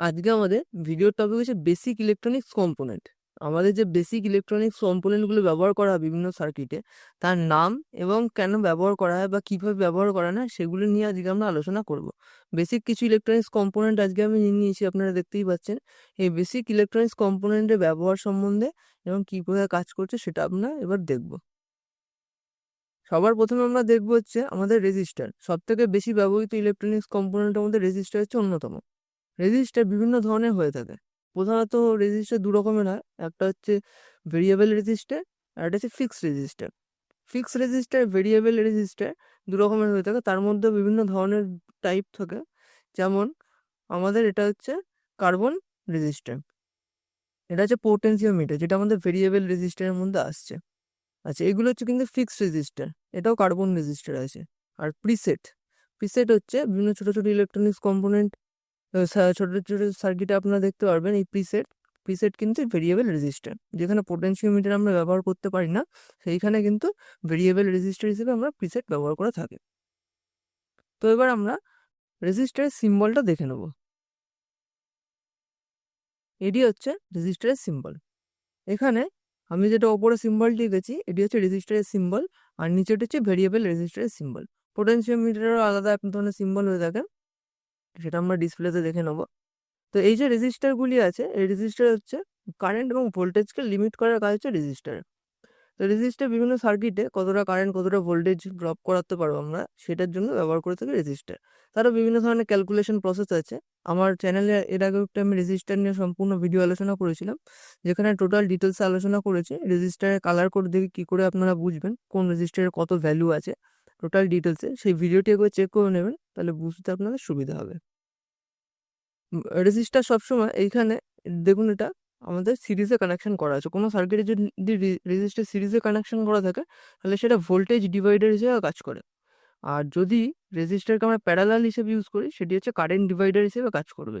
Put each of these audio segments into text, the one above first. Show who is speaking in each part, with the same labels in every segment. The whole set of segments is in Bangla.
Speaker 1: আজকে আমাদের ভিডিওর টপিক হচ্ছে বেসিক ইলেকট্রনিক্স কম্পোনেন্ট আমাদের যে বেসিক ইলেকট্রনিক্স কম্পোনেন্টগুলো ব্যবহার করা হয় বিভিন্ন সার্কিটে তার নাম এবং কেন ব্যবহার করা হয় বা কীভাবে ব্যবহার করা না সেগুলো নিয়ে আজকে আমরা আলোচনা করব। বেসিক কিছু ইলেকট্রনিক্স কম্পোনেন্ট আজকে আমি নিয়ে নিয়েছি, আপনারা দেখতেই পাচ্ছেন। এই বেসিক ইলেকট্রনিক্স কম্পোনেন্টের ব্যবহার সম্বন্ধে এবং কীভাবে কাজ করছে সেটা আমরা এবার দেখব। সবার প্রথমে আমরা দেখব হচ্ছে আমাদের রেজিস্টার সব থেকে বেশি ব্যবহৃত ইলেকট্রনিক্স কম্পোনেন্টের মধ্যে রেজিস্টার হচ্ছে অন্যতম। রেজিস্টার বিভিন্ন ধরনের হয়ে থাকে। প্রধানত রেজিস্টার দু রকমের হয়। একটা হচ্ছে ভেরিয়েবল রেজিস্টার আর একটা হচ্ছে fixed resistor fixed resistor variable resistor দু রকমের হয়ে থাকে। তার মধ্যে বিভিন্ন ধরনের টাইপ থাকে। যেমন আমাদের এটা হচ্ছে কার্বন রেজিস্টার এটা হচ্ছে পোটেন্সিওমিটার যেটা আমাদের ভেরিয়েবল রেজিস্টারের মধ্যে আসছে। আচ্ছা এগুলো হচ্ছে কিন্তু ফিক্সড রেজিস্টার এটাও কার্বন রেজিস্টার আছে। আর প্রিসেট প্রিসেট হচ্ছে বিভিন্ন ছোটো ছোটো ইলেকট্রনিক্স কম্পোনেন্ট ছোটো ছোটো সার্কিটে আপনারা দেখতে পারবেন এই প্রিসেট প্রিসেট কিন্তু ভেরিয়েবল রেজিস্টার যেখানে পোটেনশিওমিটার আমরা ব্যবহার করতে পারি না, সেইখানে কিন্তু ভেরিয়েবল রেজিস্টার হিসেবে আমরা প্রিসেট ব্যবহার করে থাকি। তো এবার আমরা রেজিস্টারের সিম্বলটা দেখে নেব। এটি হচ্ছে রেজিস্টারের সিম্বল এখানে আমি যেটা ওপরে সিম্বলটি লিখেছি এটি হচ্ছে রেজিস্টারের সিম্বল আর নিচেটা হচ্ছে ভেরিয়েবল রেজিস্টারের সিম্বল পোটেনশিওমিটারেরও আলাদা এক ধরনের সিম্বল হয়ে থাকে। সেটা আমরা ডিসপ্লেতে দেখে নেব। তো এই যে রেজিস্টারগুলি আছে, এই রেজিস্টার হচ্ছে কারেন্ট এবং ভোল্টেজকে লিমিট করার কাজ হচ্ছে রেজিস্টার তো রেজিস্টার বিভিন্ন সার্কিটে কতটা কারেন্ট কতটা ভোল্টেজ ড্রপ করাতে পারব আমরা, সেটার জন্য ব্যবহার করে থাকি রেজিস্টার তারও বিভিন্ন ধরনের ক্যালকুলেশন প্রসেস আছে। আমার চ্যানেলে এর আগে একটা আমি রেজিস্টার নিয়ে সম্পূর্ণ ভিডিও আলোচনা করেছিলাম, যেখানে টোটাল ডিটেলসে আলোচনা করেছি। রেজিস্টারের কালার কোড দেখে কী করে আপনারা বুঝবেন, কোন রেজিস্টারের কত ভ্যালু আছে। টোটাল ডিটেলসে সেই ভিডিওটি একবার চেক করে নেবেন, তাহলে বুঝতে আপনাদের সুবিধা হবে। রেজিস্টার সবসময় এইখানে, দেখুন এটা, আমাদের সিরিজে কানেকশন করা আছে। কোনো সার্কিটে যদি রেজিস্টার সিরিজে কানেকশন করা থাকে, তাহলে সেটা ভোল্টেজ ডিভাইডার হিসেবে কাজ করে। আর যদি রেজিস্টারকে আমরা প্যারালাল হিসেবে ইউজ করি, সেটি হচ্ছে কারেন্ট ডিভাইডার হিসেবে কাজ করবে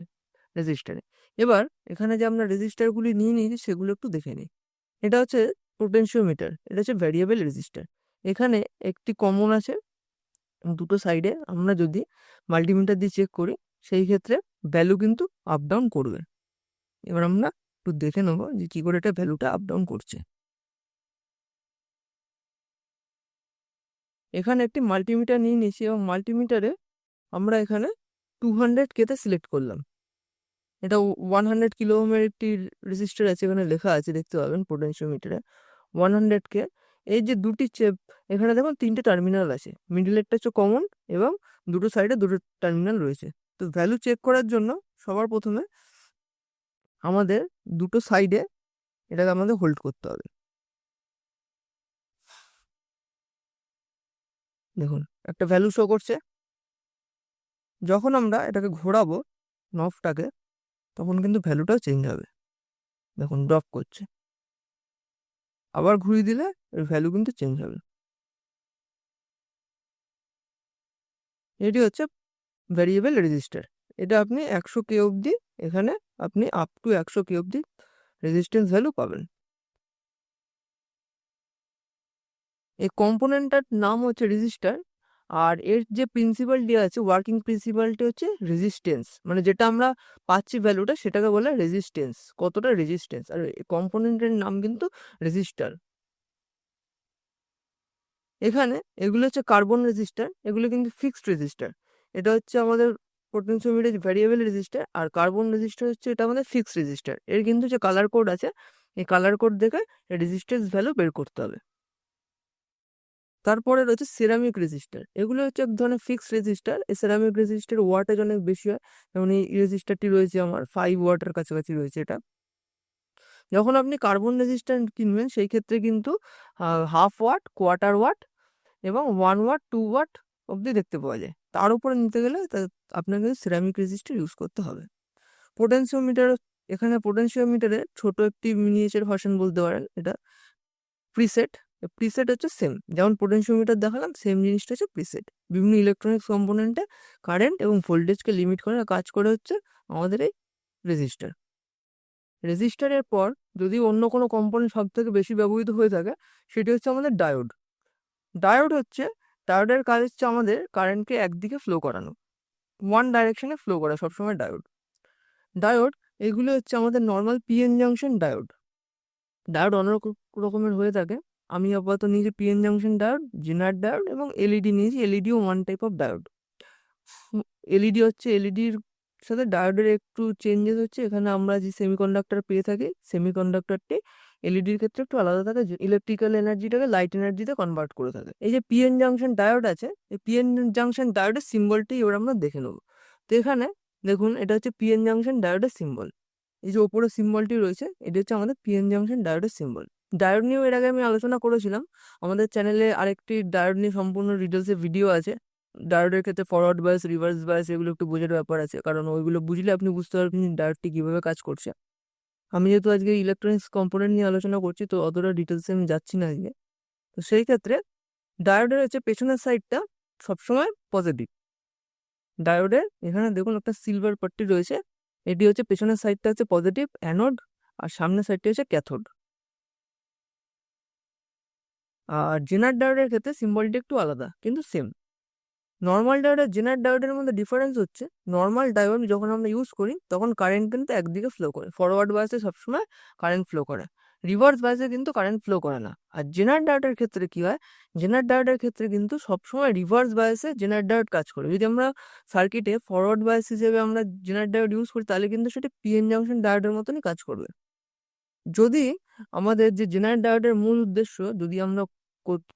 Speaker 1: রেজিস্টারে এবার, এখানে যে আমরা রেজিস্টারগুলি নিয়ে নিয়েছি, সেগুলো একটু দেখে নিই। এটা হচ্ছে পোটেনশিওমিটার এটা হচ্ছে ভ্যারিয়েবল রেজিস্টার এখানে একটি কমন আছে। দুটো সাইডে আমরা যদি মাল্টিমিটার দিয়ে চেক করি, সেই ক্ষেত্রে ভ্যালু কিন্তু আপ ডাউন করবে। এবার আমরা একটু দেখে নেব যে কী করে এটা ভ্যালুটা আপ ডাউন করছে। এখানে একটি মাল্টিমিটার নিয়ে নিয়েছি এবং মাল্টিমিটারে আমরা এখানে টু হান্ড্রেড কেতে সিলেক্ট করলাম। এটা ওয়ান হান্ড্রেড কিলো ওমের একটি রেজিস্টার আছে, এখানে লেখা আছে, দেখতে পাবেন পোটেনশিওমিটারে ওয়ান হান্ড্রেড কে এই যে দুটি চেপ, এখানে দেখুন তিনটে টার্মিনাল আছে। মিডিলেরটা হচ্ছে কমন এবং দুটো সাইডে দুটো টার্মিনাল রয়েছে। তো ভ্যালু চেক করার জন্য সবার প্রথমে আমাদের দুটো সাইডে এটাকে আমাদের হোল্ড করতে হবে। দেখুন, একটা ভ্যালু শো করছে। যখন আমরা এটাকে ঘোরাবো নফটাকে, তখন কিন্তু ভ্যালুটাও চেঞ্জ হবে। দেখুন, ড্রপ করছে। আবার ঘুরিয়ে দিলে এর ভ্যালু কিন্তু চেঞ্জ হবে। এটি হচ্ছে ভ্যারিয়েবল রেজিস্টার এটা আপনি একশো কে অবধি, এখানে আপনি আপ টু একশো কে অবধি রেজিস্ট্যান্স ভ্যালু পাবেন। এই কম্পোনেন্টটার নাম হচ্ছে রেজিস্টার আর এর যে প্রিন্সিপালটি আছে ওয়ার্কিং প্রিন্সিপালটি হচ্ছে রেজিস্টেন্স মানে যেটা আমরা পাচ্ছি ভ্যালুটা সেটাকে বলে রেজিস্টেন্স কতটা রেজিস্টেন্স আর কম্পোনেন্টের নাম কিন্তু রেজিস্টার এখানে এগুলো হচ্ছে কার্বন রেজিস্টার এগুলো কিন্তু ফিক্সড রেজিস্টার এটা হচ্ছে আমাদের পোটেনশিওমিটার ভ্যারিয়েবল রেজিস্টার আর কার্বন রেজিস্টার হচ্ছে এটা আমাদের ফিক্সড রেজিস্টার এর কিন্তু যে কালার কোড আছে, এই কালার কোড দেখে রেজিস্ট্যান্স ভ্যালু বের করতে হবে। তারপরে রয়েছে সেরামিক রেজিস্টার এগুলো হচ্ছে এক ধরনের ফিক্সড রেজিস্টার এই সেরামিক রেজিস্টার ওয়াটেজ অনেক বেশি হয়। যেমন এই রেজিস্টারটি রয়েছে আমার ফাইভ ওয়াটের কাছাকাছি রয়েছে এটা। যখন আপনি কার্বন রেজিস্টার কিনবেন, সেই ক্ষেত্রে কিন্তু হাফ ওয়াট কোয়ার্টার ওয়াট এবং ওয়ান ওয়াট টু ওয়াট অবধি দেখতে পাওয়া যায়। তার উপরে নিতে গেলে আপনাকে সেরামিক রেজিস্টার ইউজ করতে হবে। পোটেন্সিওমিটার এখানে পোটেন্সিওমিটারে ছোট একটি মিনিয়েচার ভার্সন বলতে পারেন। এটা প্রিসেট প্রিসেট হচ্ছে সেম যেমন পোটেন্সিওমিটার দেখালাম সেম জিনিসটা হচ্ছে প্রিসেট বিভিন্ন ইলেকট্রনিক্স কম্পোনেন্টে কারেন্ট এবং ভোল্টেজকে লিমিট করে কাজ করে হচ্ছে আমাদের এই রেজিস্টার রেজিস্টারের পর যদি অন্য কোনো কম্পোনেন্ট সব থেকে বেশি ব্যবহৃত হয়ে থাকে, সেটি হচ্ছে আমাদের ডায়োড ডায়োড হচ্ছে ডায়োডের কাজ হচ্ছে আমাদের কারেন্টকে একদিকে ফ্লো করানো। ওয়ান ডাইরেকশনে ফ্লো করা, সবসময় ডায়োড ডায়োড এগুলো হচ্ছে আমাদের normal PN junction diode diode অনেক রকমের হয়ে থাকে। আমি আপাতত নিয়েছি PN junction diode zener diode এবং এলইডি নিয়েছি এলইডিও one type of diode LED হচ্ছে এলইডির সাথে ডায়োডের একটু চেঞ্জেস হচ্ছে, এখানে আমরা যে সেমিকন্ডাক্টর পেয়ে থাকি সেমিকন্ডাক্টরটি এলইডির ক্ষেত্রে একটু আলাদা থাকে ইলেকট্রিক্যাল এনার্জিটাকে লাইট এনার্জিতে কনভার্ট করে থাকে। এই যে পিএন জাংশন ডায়োড আছে, এই পিএন জাংশন ডায়োডের সিম্বলটি এবার আমরা দেখে নেব। তো এখানে দেখুন, এটা হচ্ছে পিএন জাংশন ডায়োডের সিম্বল এই যে ওপরে সিম্বলটি রয়েছে, এটি হচ্ছে আমাদের পিএন জাংশন ডায়োডের সিম্বল ডায়োড নিয়েও এর আগে আমি আলোচনা করেছিলাম। আমাদের চ্যানেলে আরেকটি ডায়োড নিয়ে সম্পূর্ণ ডিটেলসে ভিডিও আছে। ডায়োডের ক্ষেত্রে ফরওয়ার্ড বায়াস রিভার্স বায়াস এগুলো একটু বোঝার ব্যাপার আছে। কারণ ওইগুলো বুঝলে আপনি বুঝতে পারবেন ডায়োডটি কীভাবে কাজ করছে। আমি যেহেতু আজকে ইলেকট্রনিক্স কম্পোনেন্ট নিয়ে আলোচনা করছি, তো অতটা ডিটেলসে আমি যাচ্ছি না আজকে। তো সেই ক্ষেত্রে ডায়োডের হচ্ছে পেছনের সাইডটা সবসময় পজিটিভ ডায়োডের এখানে দেখুন একটা সিলভার পাট্টি রয়েছে। এটি হচ্ছে পেছনের সাইডটা হচ্ছে পজিটিভ অ্যানোড আর সামনের সাইডটি হচ্ছে ক্যাথোড আর জেনার ডায়োডের ক্ষেত্রে সিম্বলটি একটু আলাদা, কিন্তু সেম নর্মাল ডায়োড আর জেনার ডায়োডের মধ্যে ডিফারেন্স হচ্ছে নর্মাল ডায়োড যখন আমরা ইউজ করি, তখন কারেন্ট কিন্তু একদিকে ফ্লো করে। ফরওয়ার্ড বাসে সবসময় কারেন্ট ফ্লো করে। রিভার্স বাসে কিন্তু কারেন্ট ফ্লো করে না। আর জেনার ডায়োডের ক্ষেত্রে কি হয়? জেনার ডায়োডের ক্ষেত্রে কিন্তু সবসময় রিভার্স বায়াসে জেনার ডায়োড কাজ করে। যদি আমরা সার্কিটে ফরওয়ার্ড বায়াস হিসেবে আমরা জেনার ডায়োড ইউজ করি, তাহলে কিন্তু সেটা পিএন জাংশন ডায়োডের মতনই কাজ করবে। যদি আমাদের যে জেনার ডায়োডের মূল উদ্দেশ্য যদি আমরা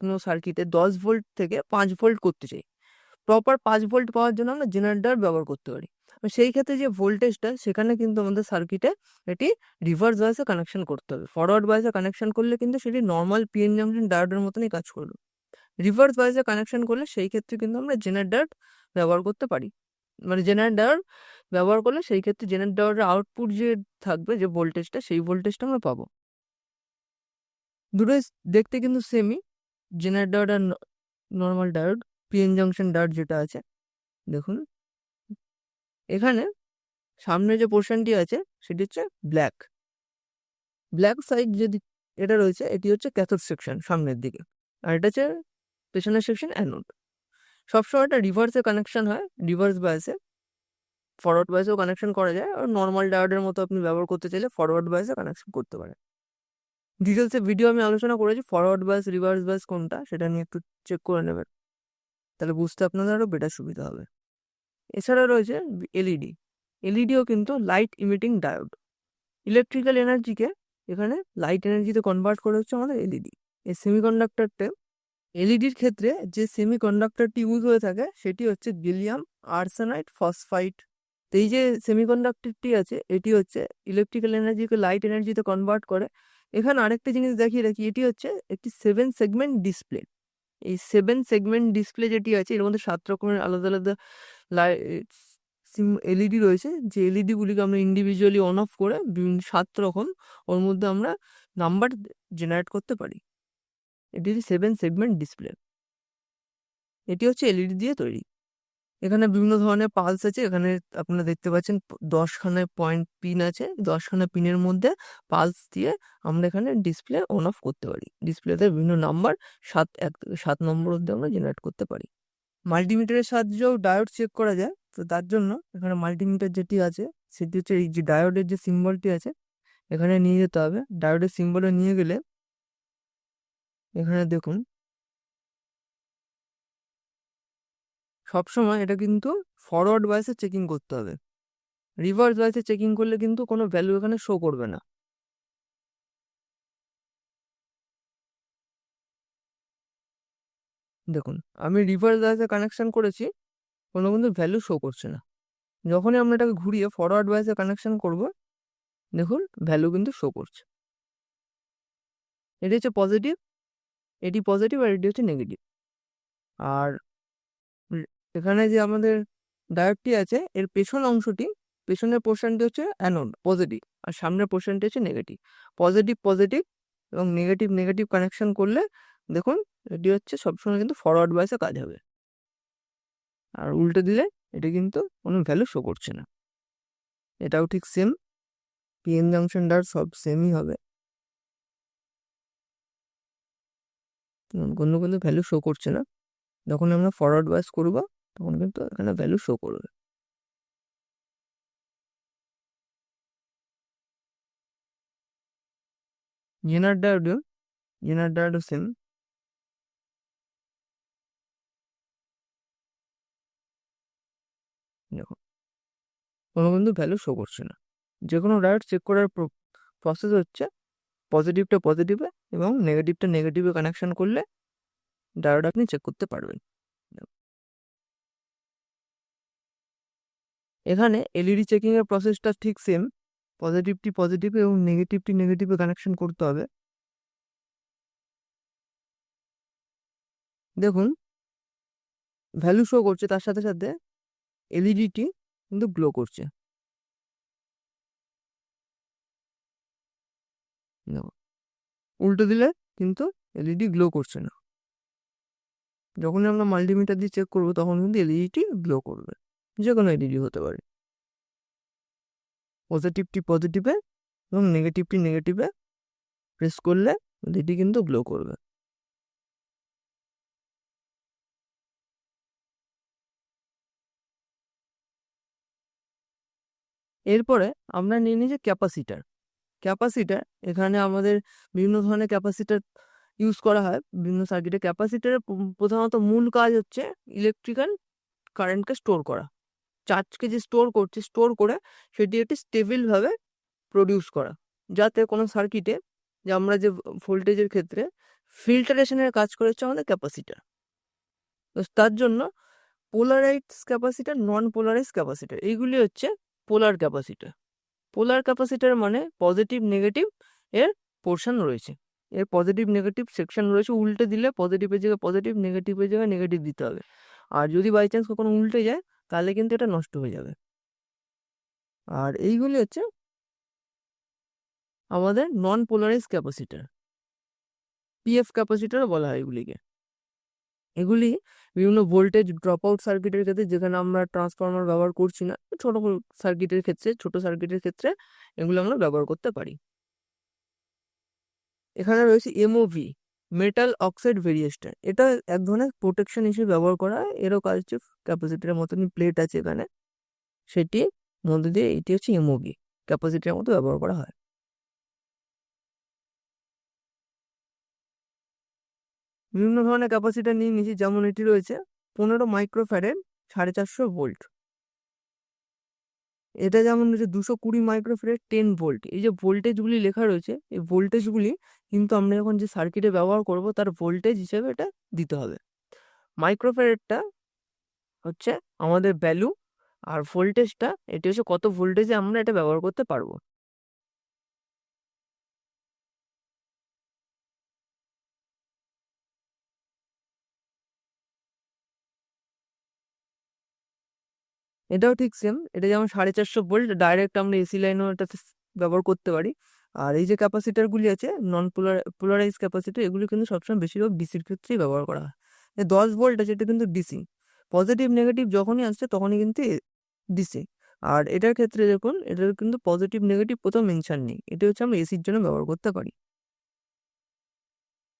Speaker 1: কোনো সার্কিটে দশ ভোল্ট থেকে পাঁচ ভোল্ট করতে চাই, প্রপার পাঁচ ভোল্ট পাওয়ার জন্য আমরা জেনারেটর ব্যবহার করতে পারি। সেই ক্ষেত্রে যে ভোল্টেজটা, সেখানে কিন্তু আমাদের সার্কিটে এটি রিভার্স ভয়েসে কানেকশন করতে হবে। ফরওয়ার্ড ভয়েসে কানেকশন করলে কিন্তু সেটি নর্মাল পিএন জাংশন ডায়োডের মতনই কাজ করবে। রিভার্স ভয়েসে কানেকশন করলে সেই ক্ষেত্রে কিন্তু আমরা জেনারেটর ব্যবহার করতে পারি। মানে জেনারেটর ব্যবহার করলে সেই ক্ষেত্রে জেনারেটরের আউটপুট যে থাকবে, যে ভোল্টেজটা, সেই ভোল্টেজটা আমরা পাবো। দুটোই দেখতে কিন্তু সেমই জেনারেটর আর নর্মাল ডায়োড পিএন জাংশন ডাট যেটা আছে, দেখুন। এখানে সামনে যে পোর্শনটি আছে, সেটি হচ্ছে ব্ল্যাক ব্ল্যাক সাইড যদি এটা রয়েছে, এটি হচ্ছে ক্যাথোড সেকশন সামনের দিকে। আর এটা হচ্ছে পেছনের সেকশন অ্যানোড সবসময় একটা রিভার্সে কানেকশন হয় রিভার্স বায়াসে ফরওয়ার্ড বায়াসেও কানেকশন করা যায়, আর নর্মাল ডায়োডের মতো আপনি ব্যবহার করতে চাইলে ফরওয়ার্ড বায়াসে কানেকশন করতে পারেন। ডিটেলসে ভিডিও আমি আলোচনা করেছি ফরওয়ার্ড বাস রিভার্স বাস কোনটা সেটা নিয়ে একটু চেক করে নেবেন। তাহলে বুঝতে আপনাদের আরও বেটার সুবিধা হবে। এছাড়া রয়েছে এলইডি এলইডিও কিন্তু লাইট ইমিটিং ডায়োড ইলেকট্রিক্যাল এনার্জিকে এখানে লাইট এনার্জিতে কনভার্ট করে হচ্ছে আমাদের এলইডি এই সেমিকন্ডাক্টরটা এলইডির ক্ষেত্রে যে সেমিকন্ডাক্টরটি ইউজ হয়ে থাকে সেটি হচ্ছে গিলিয়াম আর্সেনাইট ফসফাইট তো এই যে সেমিকন্ডাক্টরটি আছে, এটি হচ্ছে ইলেকট্রিক্যাল এনার্জিকে লাইট এনার্জিতে কনভার্ট করে এখানে আরেকটা জিনিস দেখিয়ে রাখি, এটি হচ্ছে একটি সেভেন সেগমেন্ট ডিসপ্লে এই সেভেন সেগমেন্ট ডিসপ্লে যেটি আছে, এর মধ্যে সাত রকমের আলাদা আলাদা সিম এলইডি রয়েছে। যে এলইডিগুলিকে আমরা ইন্ডিভিজুয়ালি অন অফ করে বিভিন্ন সাত রকম, ওর মধ্যে আমরা নাম্বার জেনারেট করতে পারি। এটি সেভেন সেগমেন্ট ডিসপ্লে এটি হচ্ছে এলইডি দিয়ে তৈরি। এখানে বিভিন্ন ধরনের পালস আছে। এখানে আপনারা দেখতে পাচ্ছেন দশখানা পয়েন্ট পিন আছে। দশখানা পিনের মধ্যে পালস দিয়ে আমরা এখানে ডিসপ্লে অন অফ করতে পারি। ডিসপ্লেতে বিভিন্ন নাম্বার সাত এক, সাত নম্বর অব্দি আমরা জেনারেট করতে পারি। মাল্টিমিটারের সাহায্যেও ডায়োড চেক করা যায়। তো তার জন্য এখানে মাল্টিমিটার যেটি আছে, সেটি হচ্ছে এই যে ডায়োডের যে সিম্বলটি আছে, এখানে নিয়ে যেতে হবে। ডায়োডের সিম্বলে নিয়ে গেলে এখানে দেখুন সবসময় এটা কিন্তু ফরওয়ার্ড বায়াসে চেকিং করতে হবে। রিভার্স বায়াসে চেকিং করলে কিন্তু কোনো ভ্যালু এখানে শো করবে না। দেখুন, আমি রিভার্স বায়াসে কানেকশন করেছি, কোনো কিন্তু ভ্যালু শো করছে না। যখনই আমরা এটাকে ঘুরিয়ে ফরওয়ার্ড বায়াসে কানেকশন করব, দেখুন ভ্যালু কিন্তু শো করছে। এটি হচ্ছে পজিটিভ এটি পজিটিভ আর এটি হচ্ছে নেগেটিভ আর এখানে যে আমাদের ডায়োডটি আছে, এর পেছন অংশটি, পেছনের পোর্শনটি হচ্ছে অ্যানোড পজিটিভ আর সামনের পোর্শনটি হচ্ছে নেগেটিভ পজিটিভ পজিটিভ এবং নেগেটিভ নেগেটিভ কানেকশন করলে দেখুন, এটি হচ্ছে সবসময় কিন্তু ফরওয়ার্ড বয়সে কাজ হবে। আর উল্টে দিলে এটা কিন্তু কোনো ভ্যালু শো করছে না। এটাও ঠিক সেম পিএন জাংশন ডার সব সেমই হবে। কোনো কিন্তু ভ্যালু শো করছে না। যখন আমরা ফরওয়ার্ড বয়স করব তখন কিন্তু এখানে ভ্যালু শো করবে। জেনার জেনার সেম দেখো, কোনো কিন্তু ভ্যালু শো করছে না। যে কোনো ডায়োড চেক করার প্রসেস হচ্ছে পজিটিভটা পজিটিভে এবং নেগেটিভটা নেগেটিভে কানেকশন করলে ডায়োড আপনি চেক করতে পারবেন। এখানে এলইডি চেকিংয়ের প্রসেসটা ঠিক সেম পজিটিভটি পজিটিভ এবং নেগেটিভটি নেগেটিভে কানেকশন করতে হবে। দেখুন ভ্যালু শো করছে, তার সাথে সাথে এলইডিটি কিন্তু গ্লো করছে। উল্টো দিলে কিন্তু এলইডি গ্লো করছে না। যখনই আমরা মাল্টিমিটার দিয়ে চেক করব, তখন কিন্তু এলইডিটি গ্লো করবে। যে কোনো এলইডি হতে পারে। পজিটিভটি পজিটিভে এবং নেগেটিভটি নেগেটিভে প্রেস করলে এলইডি কিন্তু গ্লো করবে। এরপরে আমরা নিয়ে নিই যে ক্যাপাসিটার ক্যাপাসিটার এখানে আমাদের বিভিন্ন ধরনের ক্যাপাসিটার ইউজ করা হয়। বিভিন্ন সার্কিটে ক্যাপাসিটারের প্রধানত মূল কাজ হচ্ছে ইলেকট্রিক্যাল কারেন্টকে স্টোর করা। চার্জকে যে স্টোর করছে, স্টোর করে সেটি একটি স্টেবিলভাবে প্রডিউস করা। যাতে কোনো সার্কিটে যে আমরা যে ভোল্টেজের ক্ষেত্রে ফিল্টারেশনের কাজ করেছে আমাদের ক্যাপাসিটার। তো তার জন্য polarise capacitor non polarize capacitor, এইগুলি হচ্ছে পোলার ক্যাপাসিটার। পোলার ক্যাপাসিটার মানে পজিটিভ, নেগেটিভ এর পোর্শন রয়েছে। এর পজিটিভ, নেগেটিভ সেকশন রয়েছে, উল্টে দিলে পজিটিভের জায়গায় পজিটিভ নেগেটিভের জায়গায় নেগেটিভ দিতে হবে। আর যদি বাই চান্স কখনো উল্টে যায় তাহলে কিন্তু এটা নষ্ট হয়ে যাবে। আর এইগুলি হচ্ছে আমাদের নন পোলারাইজ ক্যাপাসিটার পিএফ ক্যাপাসিটারও বলা হয় এগুলিকে। এগুলি বিভিন্ন ভোল্টেজ ড্রপ আউট সার্কিটের ক্ষেত্রে যেখানে আমরা ট্রান্সফর্মার ব্যবহার করছি না, ছোট সার্কিটের ক্ষেত্রে, ছোট সার্কিটের ক্ষেত্রে এগুলো আমরা ব্যবহার করতে পারি। এখানে রয়েছে এমওভি মেটাল অক্সাইড ভেরিয়েস্টার এটা এক ধরনের প্রোটেকশন হিসেবে ব্যবহার করা হয়। এরও হচ্ছে ক্যাপাসিটির মতনই প্লেট আছে এখানে। সেটি মধ্যে দিয়ে এটি হচ্ছে এমওভি ক্যাপাসিটির মতো ব্যবহার করা হয়। বিভিন্ন ধরনের ক্যাপাসিটার নিয়ে নিয়েছি যেমন এটি রয়েছে, পনেরো মাইক্রোফ্যারের সাড়ে চারশো ভোল্ট এটা যেমন রয়েছে, দুশো কুড়ি মাইক্রোফ্যারের টেন ভোল্ট এই যে ভোল্টেজগুলি লেখা রয়েছে, এই ভোল্টেজগুলি কিন্তু আমরা যখন যে সার্কিটে ব্যবহার করব, তার ভোল্টেজ হিসেবে এটা দিতে হবে। মাইক্রোফ্যারেটটা হচ্ছে আমাদের ভ্যালু আর ভোল্টেজটা এটি হচ্ছে কত ভোল্টেজে আমরা এটা ব্যবহার করতে পারব। এটাও ঠিক সেম এটা যেমন সাড়ে চারশো ভোল্ট ডাইরেক্ট আমরা এসি লাইনও এটাতে ব্যবহার করতে পারি। আর এই যে ক্যাপাসিটারগুলি আছে নন পোলার পোলারাইজ ক্যাপাসিটার এগুলো কিন্তু সবসময় বেশিরভাগ ডিসির ক্ষেত্রেই ব্যবহার করা হয়। দশ ভোল্ট আছে, এটা কিন্তু ডিসি পজিটিভ নেগেটিভ যখনই আসছে, তখনই কিন্তু ডিসি আর এটার ক্ষেত্রে দেখুন এটার কিন্তু পজিটিভ নেগেটিভ কোথাও মেনশন নেই, এটা হচ্ছে আমরা এসির জন্য ব্যবহার করতে পারি।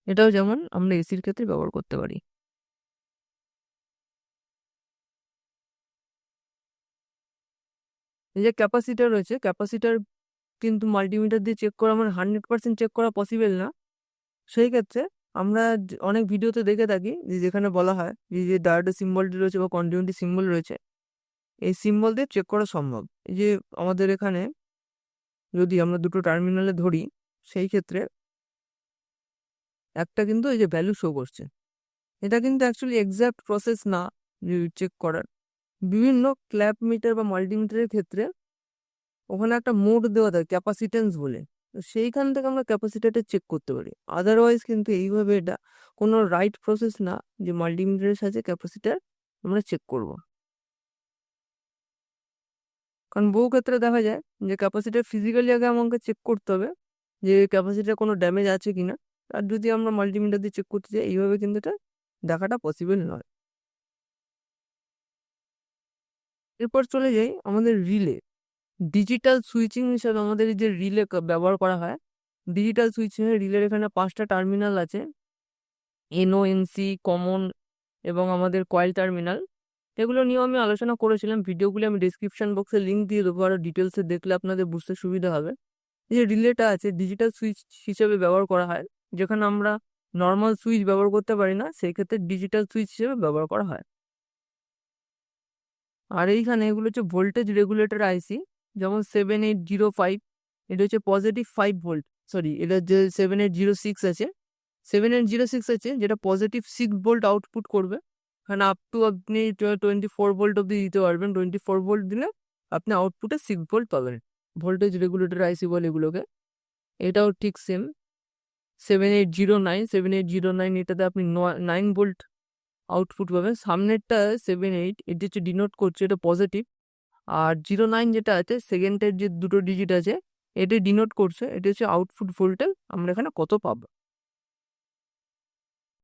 Speaker 1: এটাও যেমন আমরা এসির ক্ষেত্রে ব্যবহার করতে পারি। এই যে ক্যাপাসিটার রয়েছে ক্যাপাসিটার কিন্তু মাল্টিমিটার দিয়ে চেক করা মানে হান্ড্রেড পার্সেন্ট চেক করা পসিবল না। সেই ক্ষেত্রে আমরা অনেক ভিডিওতে দেখে থাকি যে যেখানে বলা হয় যে যে ডায়োডের সিম্বলটি রয়েছে বা কন্টিনিউটি সিম্বল রয়েছে, এই সিম্বল দিয়ে চেক করা সম্ভব। এই যে আমাদের এখানে যদি আমরা দুটো টার্মিনালে ধরি, সেই ক্ষেত্রে একটা কিন্তু এই যে ভ্যালু শো করছে। এটা কিন্তু অ্যাকচুয়ালি এক্সাক্ট প্রসেস না চেক করার। বিভিন্ন ক্ল্যাপ মিটার বা মাল্টিমিটারের ক্ষেত্রে ওখানে একটা মোড দেওয়া থাকে ক্যাপাসিটেন্স বলে। তো সেইখান থেকে আমরা ক্যাপাসিটারটা চেক করতে পারি। আদারওয়াইজ কিন্তু এইভাবে এটা কোনো রাইট প্রসেস না যে মাল্টিমিটারের সাথে ক্যাপাসিটার আমরা চেক করব। কারণ বহু ক্ষেত্রে দেখা যায় যে ক্যাপাসিটার ফিজিক্যালি আগে আমাকে চেক করতে হবে যে ক্যাপাসিটার কোনো ড্যামেজ আছে কি না আর যদি আমরা মাল্টিমিটার দিয়ে চেক করতে চাই এইভাবে কিন্তু এটা দেখাটা পসিবল নয়। এরপর চলে যাই আমাদের রিলে ডিজিটাল সুইচিং হিসাবে আমাদের যে রিলে ব্যবহার করা হয় ডিজিটাল সুইচিং রিলের এখানে পাঁচটা টার্মিনাল আছে। এনও এনসি কমন এবং আমাদের কয়েল টার্মিনাল এগুলো নিয়েও আমি আলোচনা করেছিলাম, ভিডিওগুলি আমি ডিসক্রিপশান বক্সে লিঙ্ক দিয়ে দেবো, আরও ডিটেলসে দেখলে আপনাদের বুঝতে সুবিধা হবে। যে রিলেটা আছে ডিজিটাল সুইচ হিসেবে ব্যবহার করা হয়, যেখানে আমরা নর্মাল সুইচ ব্যবহার করতে পারি না সেই ক্ষেত্রে ডিজিটাল সুইচ হিসেবে ব্যবহার করা হয়। আর এইখানে এগুলো হচ্ছে ভোল্টেজ রেগুলেটর আইসি যেমন সেভেন এইট জিরো ফাইভ এটা হচ্ছে পজিটিভ ফাইভ ভোল্ট সরি এটা যে সেভেন এইট জিরো সিক্স আছে সেভেন এইট জিরো সিক্স আছে যেটা পজিটিভ সিক্স ভোল্ট আউটপুট করবে, এখানে আপ টু আপনি টোয়েন্টি ফোর ভোল্ট অব্দি দিতে পারবেন টোয়েন্টি ফোর ভোল্ট দিলে আপনি আউটপুটে সিক্স ভোল্ট পাবেন ভোল্টেজ রেগুলেটর আইসি বলে এগুলোকে, এটাও ঠিক same seven eight zero nine seven eight zero nine এটাতে আপনি নাইন ভোল্ট আউটপুট পাবেন, সামনেরটা সেভেন এইট এটি হচ্ছে ডিনোট করছে, এটা পজিটিভ আর জিরো নাইন যেটা আছে সেকেন্ডের যে দুটো ডিজিট আছে এটি ডিনোট করছে, এটি হচ্ছে আউটপুট ভোল্টেজ আমরা এখানে কত পাবো?